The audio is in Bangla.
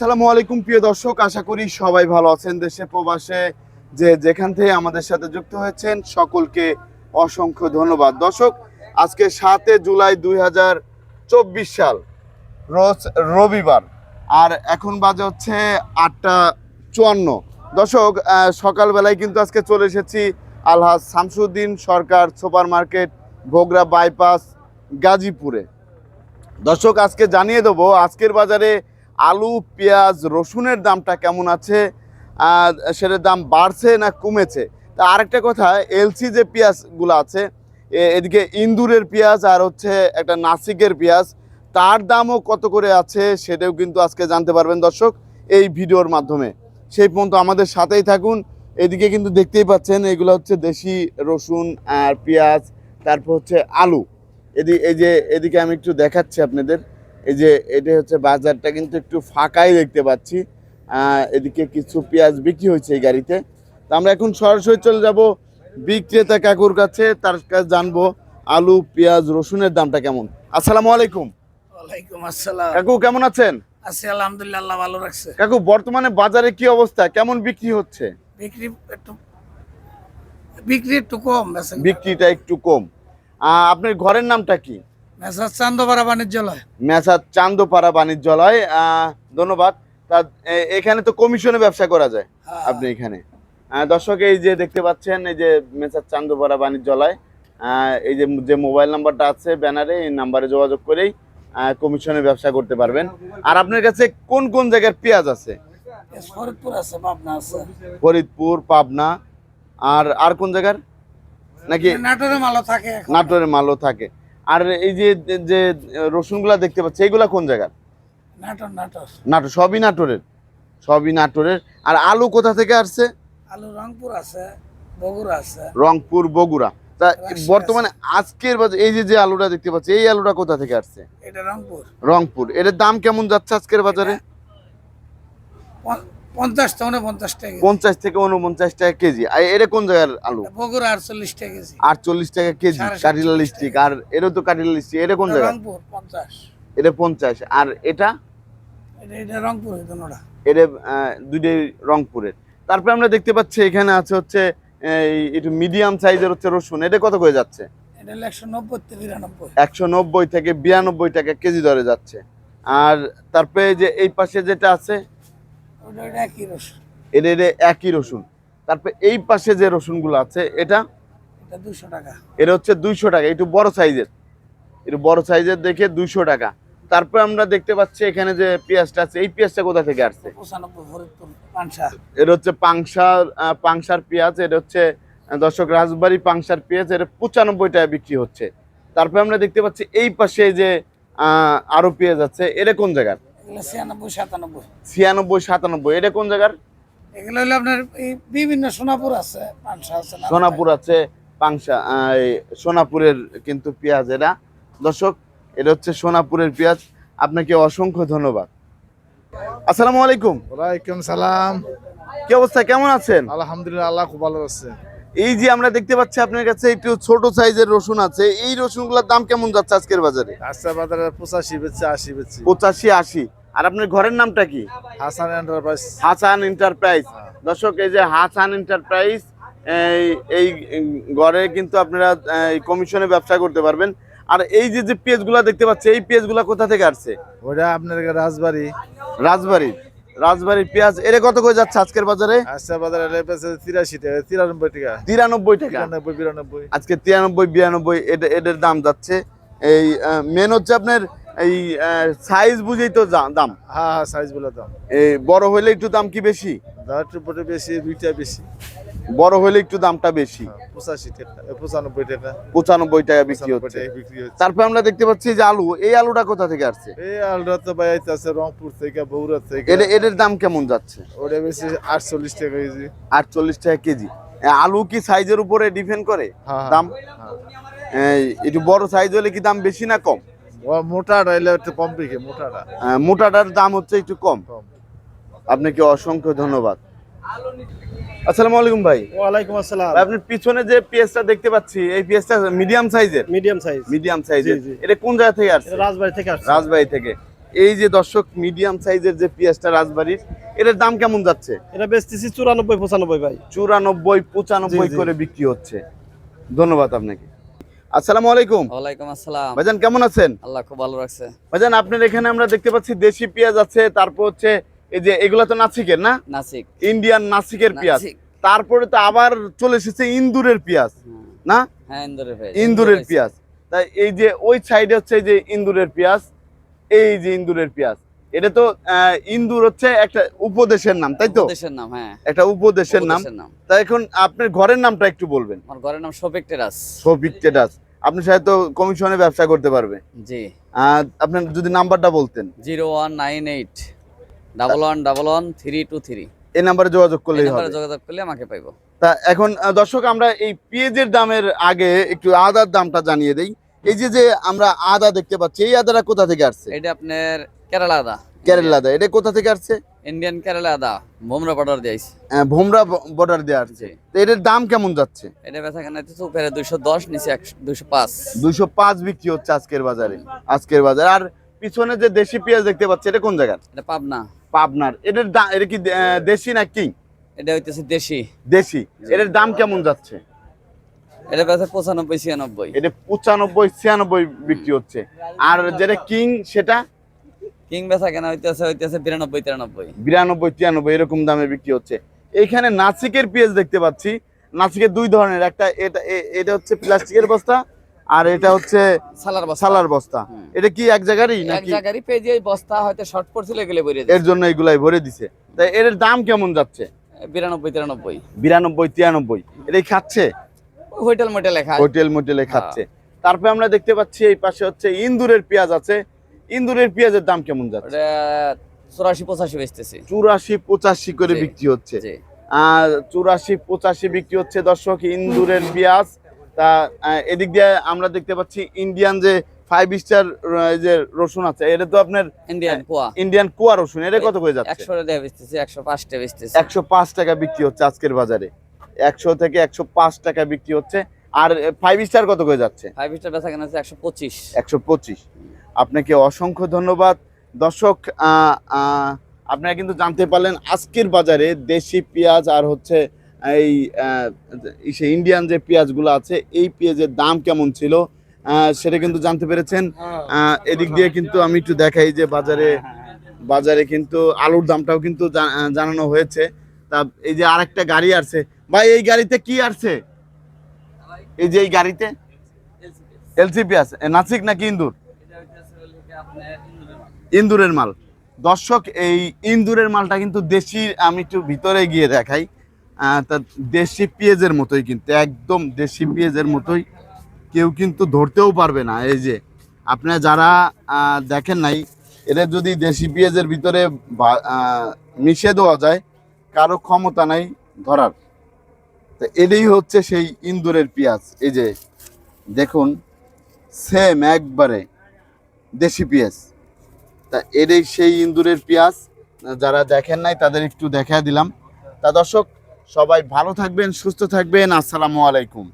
আসসালামু আলাইকুম, প্রিয় দর্শক। আশা করি সবাই ভালো আছেন দেশে, প্রবাসে। যে যেখান থেকে আমাদের সাথে যুক্ত হয়েছেন, সকলকে অসংখ্য ধন্যবাদ। দর্শক, আজকে সাতে জুলাই দুই হাজার চব্বিশ সাল, রোজ রবিবার, আর এখন বাজে হচ্ছে আটটা চুয়ান্ন। দর্শক সকালবেলায় কিন্তু আজকে চলে এসেছি Alhaj Shamsuddin Sarkar super market Bhogra bypass, গাজীপুরে। দর্শক, আজকে জানিয়ে দেবো, আজকের বাজারে আলু, পেঁয়াজ, রসুনের দামটা কেমন আছে? সেটার দাম বাড়ছে না কমেছে? তা আরেকটা কথা এলসি যে পেঁয়াজগুলো আছে এদিকে ইন্দুরের পেঁয়াজ আর হচ্ছে একটা নাসিকের পেঁয়াজ, তার দামও কত করে আছে সেটাও কিন্তু আজকে জানতে পারবেন দর্শক এই ভিডিওর মাধ্যমে। সেই পর্যন্ত আমাদের সাথেই থাকুন। এদিকে কিন্তু দেখতেই পাচ্ছেন, এগুলো হচ্ছে দেশি রসুন আর পেঁয়াজ, তারপর হচ্ছে আলু। এদি, এই যে, এদিকে আমি একটু দেখাচ্ছি আপনাদের। এই যে এটা হচ্ছে বাজারটা কিন্তু একটু ফাঁকাই দেখতে পাচ্ছি। এদিকে কিছু পেঁয়াজ বিক্রি হয়েছে এই গাড়িতে। তো আমরা এখন সরাসরি চলে যাব বিক্রেতা কাকুর কাছে তার কাছে জানব আলু পেঁয়াজ রসুনের দামটা কেমন। আসসালামু আলাইকুম। ওয়ালাইকুম আসসালাম। কাকু কেমন আছেন? আছি আলহামদুলিল্লাহ আল্লাহ ভালো রাখছে কাকু বর্তমানে বাজারে কি অবস্থা? কেমন বিক্রি হচ্ছে? বিক্রি একটু বিক্রি একটু কম বিক্রিটা একটু কম। আপনার ঘরের নামটা কি? মেসাজ চান্দপাড়া বাণিজ্যালয়। মেসার চান্দপাড়া বাণিজ্যালয় ধন্যবাদ। তা এখানে তো কমিশনে ব্যবসা করা যায় হ্যাঁ। আপনি এখানে। দর্শক এই যে দেখতে পাচ্ছেন এই যে মেসার চান্দপাড়া বাণিজ্যালয় এই যে যে মোবাইল নাম্বারটা আছে ব্যানারে এই নাম্বারে যোগাযোগ করেই কমিশনে ব্যবসা করতে পারবেন। আর আপনার কাছে কোন কোন জায়গার পেঁয়াজ আছে? ফরিদপুর আছে পাবনা আছে। ফরিদপুর পাবনা আর আর কোন জায়গার? নাকি নাটোরে মালও থাকে। নাটোরের মালও থাকে। আর এই যে যে রসুনগুলা দেখতে পাচ্ছি এইগুলা কোন জায়গার? নাটোর নাটোর। নাটোর সবই নাটোরের। সবই নাটোরের। আর আলু কোথা থেকে আসছে? আলু রংপুর আছে বগুড়া আছে। রংপুর বগুড়া। তা বর্তমানে আজকের বাজার এই যে যে আলুটা দেখতে পাচ্ছি এই আলুটা কোথা থেকে আসছে? এটা রংপুর। রংপুর। এর দাম কেমন যাচ্ছে আজকের বাজারে? পঞ্চ- পঞ্চাশ তো পঞ্চাশ টাকা কেজি। পঞ্চাশ থেকে উনপঞ্চাশ টাকা কেজি। আর এটা কোন জায়গার আলু? বগুড়া টাকা কেজি। টাকা কেজি সাড়ে কাটিলা লিস্টিক। আর তো কাটিলা লিস্টিক এটা কোন জায়গা? রংপুর এটা আর এটা? এটা এটা রংপুর দুটা এটা দুইটাই রংপুরের। তারপরে আমরা দেখতে পাচ্ছি এখানে আছে হচ্ছে এই একটু মিডিয়াম সাইজের হচ্ছে রসুন। এটা কত করে যাচ্ছে? এটা একশো নব্বই থেকে বিরানব্বই থেকে টাকা কেজি দরে যাচ্ছে। আর তারপরে যে এই পাশে যেটা আছে ওটা ওটা একই রস এটা এটা একই রসুন। তারপরে এই পাশে যে রসুনগুলো আছে এটা? এটা দুশো টাকা। এটা হচ্ছে দুইশো টাকা একটু বড় সাইজের। একটু বড় সাইজের দেখে দুইশো টাকা। তারপরে আমরা দেখতে পাচ্ছি এখানে যে পেঁয়াজটা আছে এই পেঁয়াজটা কোথা থেকে আসছে? এটা হচ্ছে পাংশার আহ, পাংশার পেঁয়াজ এটা হচ্ছে দর্শক রাজবাড়ি পাংশার পেঁয়াজ এটা পঁচানব্বই টাকা বিক্রি হচ্ছে। তারপরে আমরা দেখতে পাচ্ছি এই পাশে যে আহ, আরও পেঁয়াজ আছে এটা কোন জায়গার? ছিয়ানব্বই সাতানব্বই। ছিয়ানব্বই সাতানব্বই। এটা কোন জায়গার? এগুলো হলো আপনার এই বিভিন্ন সোনাপুর আছে সোনাপুর আছে পাংশা এই সোনাপুরের কিন্তু পেঁয়াজ এরা। দর্শক এটা হচ্ছে সোনাপুরের পেঁয়াজ। আপনাকে অসংখ্য ধন্যবাদ। আসসালামু আলাইকুম। ওয়ালাইকুম সালাম। কি অবস্থা? কেমন আছেন? আলহামদুলিল্লাহ আল্লাহ খুব ভালো আছে। এই যে আমরা দেখতে পাচ্ছি আপনার কাছে একটু ছোট সাইজের রসুন আছে। এই রসুনগুলোর দাম কেমন যাচ্ছে আজকের বাজারে? রাস্তা বাজারে পঁচাশি বেচছে আশি বেচছি। পঁচাশি আশি। আর আপনার ঘরের নামটা কি? হাসান এন্টারপ্রাইজ হাসান এন্টারপ্রাইজ দর্শক এই যে হাসান এন্টারপ্রাইজ এই এই ঘরে কিন্তু আপনারা কমিশনে ব্যবসা করতে পারবেন। আর এই যে যে পেজগুলা দেখতে পাচ্ছি এই পেজগুলা কোথা থেকে আসছে? ওটা আপনার রাজবাড়ি। রাজবাড়ি। রাজবাড়ির পেঁয়াজ এর কত করে যাচ্ছে আজকের বাজারে? রাস্তা বাজারে তিরাশি টাকা তিরানব্বই টাকা। তিরানব্বই টাকা? বিরানব্বই। আজকে তিরানব্বই বিরানব্বই এটা এটার দাম যাচ্ছে। এই মেন হচ্ছে আপনার এই সাইজ বুঝেই তো দাম। হ্যাঁ হ্যাঁ সাইজ বলে দাম। এই বড় হলে একটু দাম কি বেশি? দাঁড়ার বেশি দুইটা বেশি। বড় হলে একটু দামটা বেশি। হ্যাঁ, পঁচাশি টাকা পঁচানব্বই টাকা। পঁচানব্বই টাকা বিক্রি হচ্ছে। তারপর আমরা দেখতে পাচ্ছি যে আলু এই আলুটা কোথা থেকে আসছে? এই আলুটা তো ভাই আছে রংপুর থেকে বগুড়া থেকে। এটা এটার দাম কেমন যাচ্ছে? ওটা বেশি আটচল্লিশ টাকা কেজি। আটচল্লিশ টাকা কেজি। আলু কি সাইজের উপরে ডিপেন্ড করে? হ্যাঁ দাম? হ্যাঁ। এই, একটু বড় সাইজ হলে কি দাম বেশি না কম? মোটাটা এলে একটু কম বিঘে মোটাটা। আহ, মোটাটার দাম হচ্ছে একটু কম। আপনাকে অসংখ্য ধন্যবাদ। আসসালামু আলাইকুম ভাই। ওয়ালাইকুম আসসালাম। ভাই, আপনার পিছনে যে পেঁয়াজটা দেখতে পাচ্ছি এই পেঁয়াজটা মিডিয়াম সাইজের? Medium size. মিডিয়াম সাইজের। এটা কোন জায়গা থেকে আসছে? রাজবাড়ি থেকে আসছে। রাজবাড়ি থেকে। এই যে দর্শক মিডিয়াম সাইজের যে পেঁয়াজটা রাজবাড়ির এটার দাম কেমন যাচ্ছে? এটা বেচতেছি চুরানব্বই পঁচানব্বই ভাই। চুরানব্বই পঁচানব্বই। করে বিক্রি হচ্ছে। ধন্যবাদ আপনাকে। আসসালামু আলাইকুম। ওয়ালাইকুম আসসালাম। ভাইজান কেমন আছেন? আল্লাহ খুব ভালো রাখছে। ভাইজান আপনার এখানে আমরা দেখতে পাচ্ছি দেশি পেঁয়াজ আছে তারপর হচ্ছে এই যে এগুলা তো নাসিকের না? নাসিক। ইন্ডিয়ান নাসিকের পেঁয়াজ। তারপরে তো আবার চলে এসেছে ইন্দুরের পেঁয়াজ না? হ্যাঁ ইন্দুরের ভাই ইন্দুরের পেঁয়াজ। তাই এই যে ওই সাইডে হচ্ছে এই যে ইন্দুরের পেঁয়াজ এই যে ইন্দুরের পেঁয়াজ। এটা তো ইন্দুর হচ্ছে একটা উপদেশের নাম তাই তো? দেশের নাম হ্যাঁ। একটা উপদেশের নাম। উপদেশের তাই এখন আপনার ঘরের নামটা একটু বলবেন। আমার ঘরের নাম শফিক টেরাস। সফিক টেডাস আপনি সাথে তো কমিশনে ব্যবসা করতে পারবে। জি। আপনার যদি নাম্বারটা বলতেন। Zero one nine eight double one double one three two three. এই নাম্বারে যোগাযোগ করলে হবে। যোগাযোগ করলে আমাকে পাইবো। তা এখন দর্শক আমরা এই পেঁয়াজের দামের আগে একটু আদার দামটা জানিয়ে দেই। এই যে যে আমরা আদা দেখতে পাচ্ছি এই আদাটা কোথা থেকে আসছে? এটা আপনার কেরালা আদা। কেরালা আদা এটা কোথা থেকে আসছে? ইন্ডিয়ান কেরালা আদা বোমরা পাউডার দিয়েছি আহ, ভোমরা বর্ডার দেওয়া আসছে। তো এটার দাম কেমন যাচ্ছে? এটা বেচা কেনা হচ্ছে উপরে দুইশো দশ নিচে একশো দুইশো পাঁচ। দুইশো পাঁচ বিক্রি হচ্ছে আজকের বাজারে আজকের বাজার। আর পিছনে যে দেশি পেঁয়াজ দেখতে পাচ্ছি এটা কোন জায়গার? এটা পাবনা। পাবনার। এটার দাম এটা কি দেশি না কিং এটা হইতেছে দেশি। দেশি। এটার দাম কেমন যাচ্ছে? এটা বেচা পঁচানব্বই ছিয়ানব্বই। এটা পঁচানব্বই ছিয়ানব্বই বিক্রি হচ্ছে। আর যেটা কিং সেটা? কিং বেচা কেনা হইতেছে হইতেছে বিরানব্বই তিরানব্বই। বিরানব্বই তিরানব্বই এরকম দামে বিক্রি হচ্ছে। এইখানে নাসিকের পেঁয়াজ দেখতে পাচ্ছি। নাসিকের দুই ধরনের একটা এটা এটা হচ্ছে প্লাস্টিকের বস্তা আর এটা হচ্ছে সালার বস্তা। সালার বস্তা। এটা কি এক জায়গারই এক জায়গারই এই বস্তা হয়তো শর্ট পড়ছিল এগুলো বেরিয়ে এর জন্য এগুলাই ভরে দিছে। তাই এর দাম কেমন যাচ্ছে? বিরানব্বই তিরানব্বই। বিরানব্বই তিরানব্বই এটাই খাচ্ছে? হোটেল মোটেল লেখা হোটেল মোটেলে খাচ্ছে। তারপরে আমরা দেখতে পাচ্ছি এই পাশে হচ্ছে ইন্দুরের পেঁয়াজ আছে। ইন্দুরের পেঁয়াজের দাম কেমন যাচ্ছে? চুরাশি পঁচাশি বেচতেছি। চুরাশি পঁচাশি করে বিক্রি হচ্ছে। আর চুরাশি পঁচাশি বিক্রি হচ্ছে দর্শক ইন্দুরের পেঁয়াজ। তা এদিক দিয়ে আমরা দেখতে পাচ্ছি ইন্ডিয়ান যে ফাইভ স্টার যে রসুন আছে এটা তো আপনার ইন্ডিয়ান কুয়া। ইন্ডিয়ান কুয়া রসুন এটা কত করে যাচ্ছে? একশো টাকা বেচতেছি একশো পাঁচটা বেচতেছি। একশো পাঁচ টাকা বিক্রি হচ্ছে আজকের বাজারে। একশো থেকে একশো পাঁচ টাকা বিক্রি হচ্ছে। আর ফাইভ স্টার কত করে যাচ্ছে? ফাইভ স্টার বেচা কেনা হচ্ছে একশো পঁচিশ। একশো পঁচিশ। আপনাকে অসংখ্য ধন্যবাদ। দর্শক আপনারা কিন্তু জানতে পারলেন আজকের বাজারে দেশি পেঁয়াজ আর হচ্ছে এই ইসে ইন্ডিয়ান যে পেঁয়াজগুলো আছে এই পেঁয়াজের দাম কেমন ছিল? সেটা কিন্তু জানতে পেরেছেন। এদিক দিয়ে কিন্তু আমি একটু দেখাই যে বাজারে বাজারে কিন্তু আলুর দামটাও কিন্তু জানানো হয়েছে। তা এই যে আরেকটা গাড়ি আসছে ভাই, এই গাড়িতে কি আসছে? এই যে এই গাড়িতে? এলসিপি আছে। নাসিক নাকি ইন্দুর? ইন্দুরের মাল। দর্শক, এই ইন্দুরের মালটা কিন্তু দেশি, আমি একটু ভিতরে গিয়ে দেখাই। তা দেশি পেঁয়াজের মতোই কিন্তু, একদম দেশি পেঁয়াজের মতোই। কেউ কিন্তু ধরতেও পারবে না। এই যে, আপনারা যারা দেখেন নাই এটা যদি দেশি পেঁয়াজের ভিতরে মিশে দেওয়া যায়, কারও ক্ষমতা নাই ধরার। তো এটাই হচ্ছে সেই ইন্দুরের পেঁয়াজ। এই যে দেখুন সেম একবারে দেশি পেঁয়াজ। তা এটাই সেই ইন্দুরের পেঁয়াজ। যারা দেখেন নাই, তাদের একটু দেখা দিলাম। তা দর্শক, সবাই ভালো থাকবেন, সুস্থ থাকবেন। আসসালামু আলাইকুম।